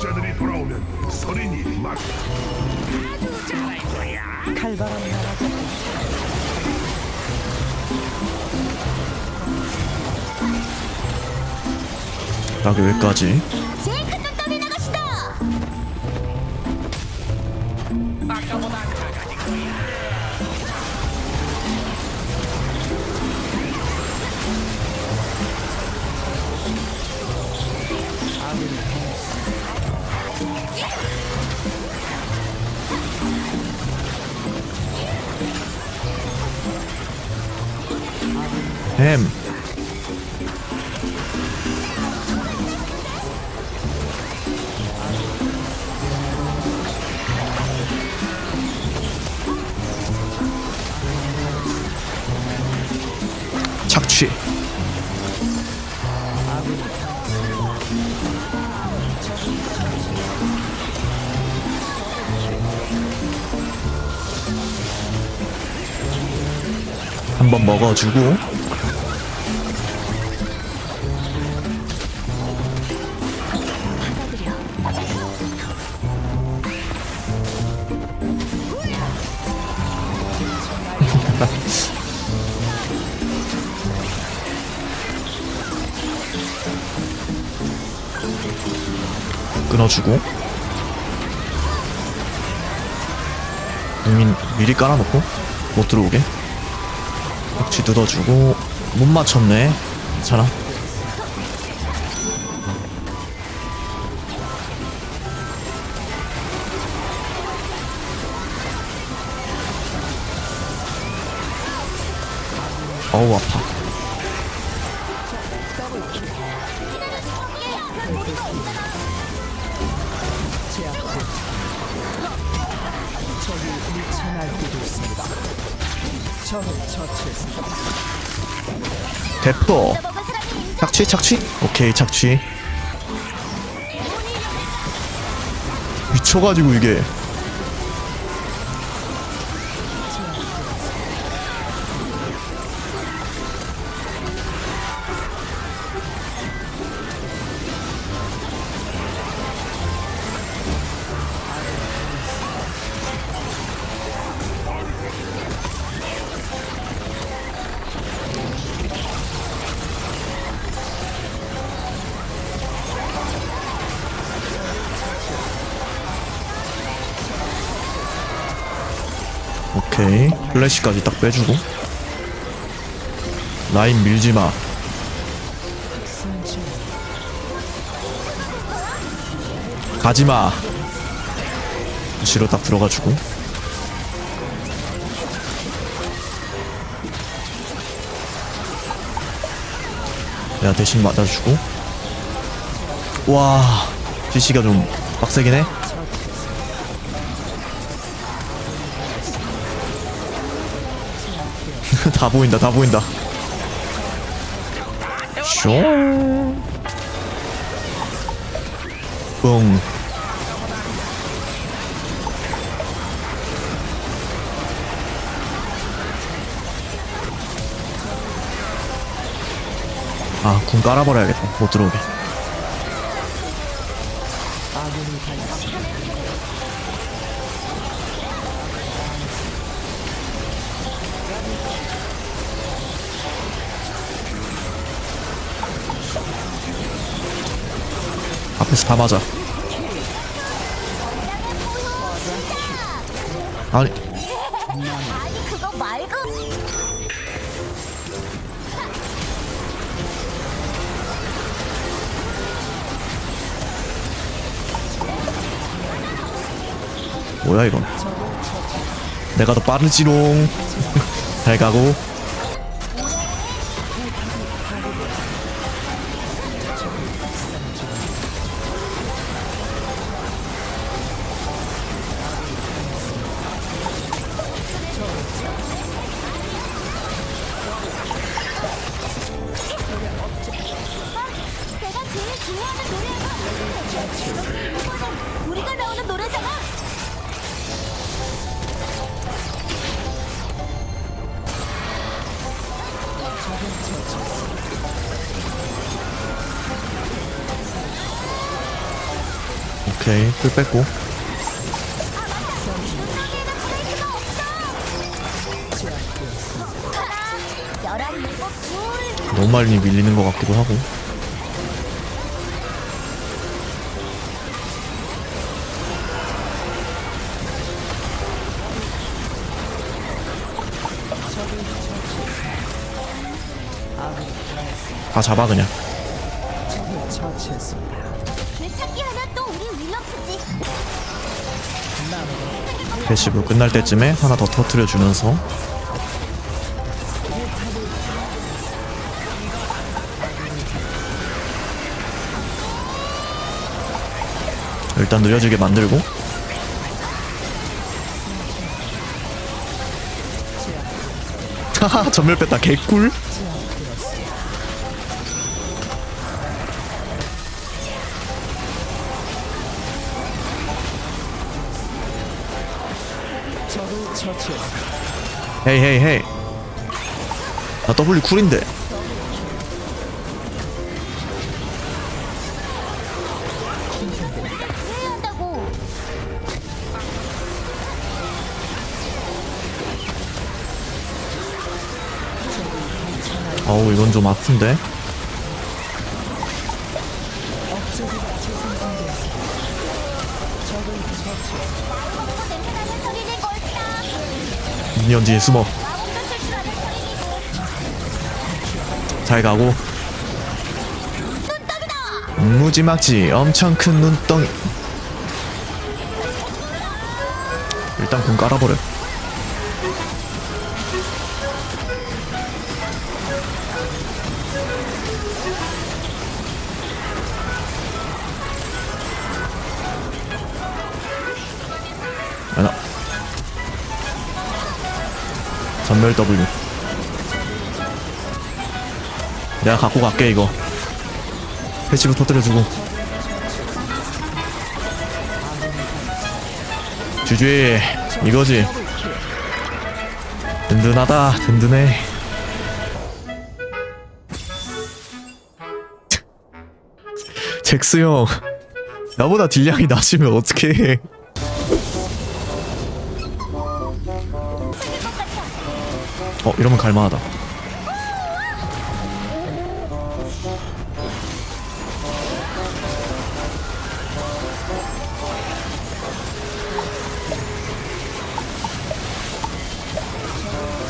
적시자들이 돌아오면 서린이 막 칼바람 날아가 나 여기까지 착취 한번 먹어주고 주고 국민 미리 깔아놓고 못 들어오게? 역시 뜯어주고 못 맞췄네 괜찮아 어우 아파 적이 미쳐 날뛰고 있습니다. 적을 처치했습니다. 대포 착취 착취 오케이 착취 미쳐가지고 이게 오케이. 플래시까지 딱 빼주고. 라인 밀지마. 가지마. 뒤로 딱 들어가주고. 내가 대신 맞아주고. 와 DC가 좀 빡세긴 해 다 보인다 다 보인다 쇼 뻥. 아, 궁 깔아버려야겠다. 못 들어오게. 앞에서 다 맞아. 아니, 아니 뭐야 이건? 내가 더 빠르지롱. 잘 가고. 오케이 풀 뺐고. 너무 많이 밀리는 것 같기도 하고. 다 잡아 그냥 패시브 끝날 때쯤에 하나 더 터트려 주면서. 일단 느려지게 만들고. 하하 전멸 뺐다 개꿀 헤이 헤이 헤이. 나 W 쿨인데. 어우 이건 좀 아픈데 뒤에 숨어. 잘 가고. 무지막지 엄청 큰 눈덩이. 일단 군 깔아버려 전멸 W. 내가 갖고 갈게 이거. 패치로 터뜨려주고. 주주이 이거지. 든든하다 든든해. 잭스 형 나보다 딜량이 낮으면 어떡해 어 이러면 갈만하다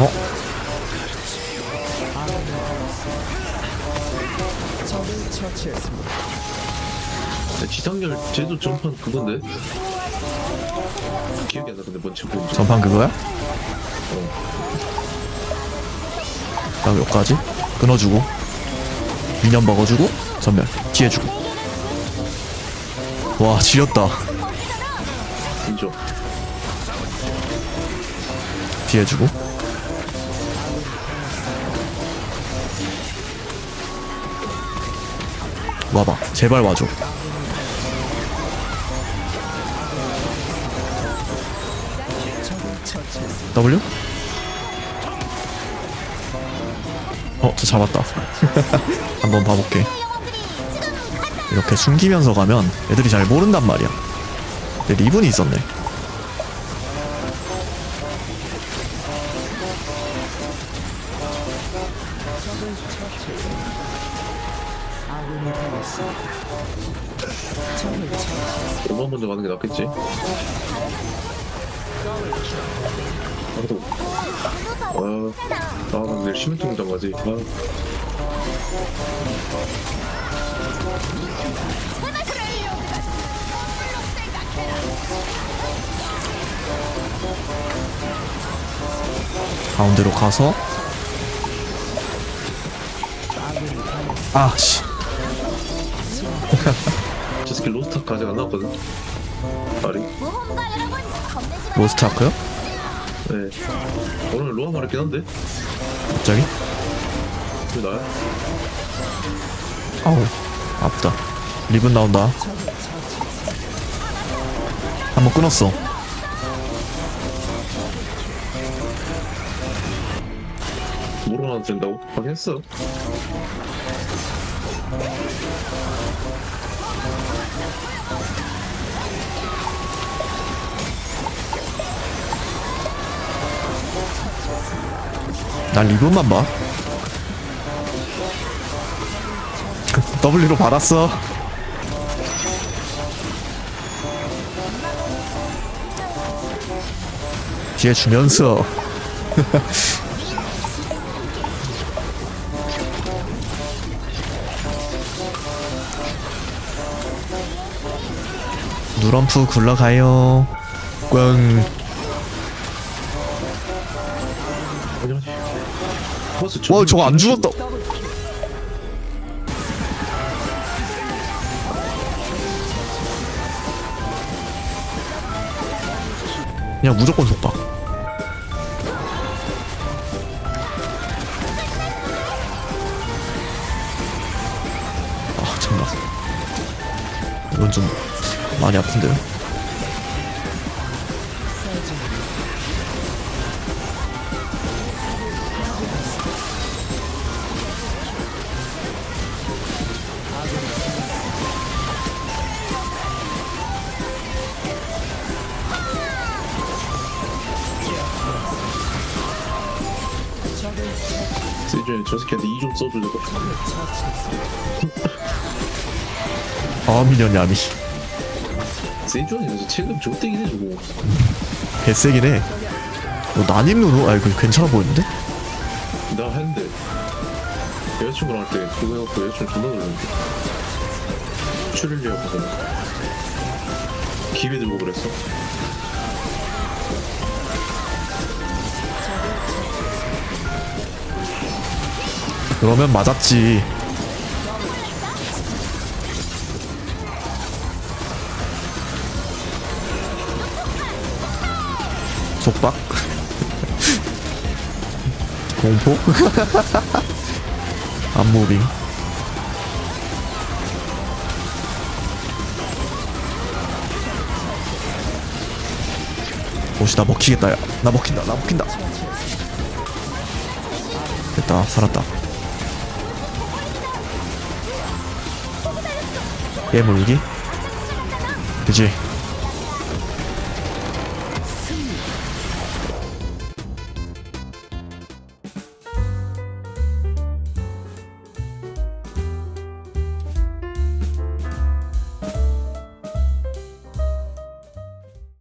어? 처치했습니다. 지상렬 쟤도 전판 그건데 기억이 안 나 근데 뭔지 모르겠어 전판 그거야? 딱 여기까지? 끊어주고. 미년 먹어주고 전멸. 뒤에 주고. 와 지렸다. 인정. 뒤에 주고. 와봐. 제발 와줘. W? 어, 저 잡았다. 한번 봐볼게. 이렇게 숨기면서 가면 애들이 잘 모른단 말이야. 근데 리븐이 있었네. 먼저 가는 게 낫겠지 누구 아, 아, 나 내일 시민통장 가지. 아, 가운데로 가서 아, 씨. 저 새끼 로스타크 아직 안 나왔거든. 아리. 모험가 여러분 겁내지 마 로스트아크요? 네. 오늘 로아 말했긴 한데. 갑자기? 왜 나야? 아우, 아프다. 리븐 나온다. 한번 끊었어. 모로나도 된다고? 하긴 했어. 난 리본만 봐. W로 받았어. 뒤에 주면서. 누럼프 굴러가요. 꽝 와 저거 안 죽었다. 그냥 무조건 속박. 아 잠깐만 이건 좀 많이 아픈데요 세준이 저 새끼한테 2좀 써주려고. 아 미련 야미 세준이 그래서 체급 족대긴 해 저거. 개세긴 해. 어, 난입누로? 아 이거 괜찮아 보이는데? 나 했는데 여자친구랑 할 때 그거 해갖고 여자친구 존나 놀랐는데. 출혈리아 보고. 기회 들고 그랬어 그러면 맞았지 속박? 공포? 안무빙 오씨 나 먹히겠다 야. 나 먹힌다 나 먹힌다 됐다 살았다 깨물기? 그지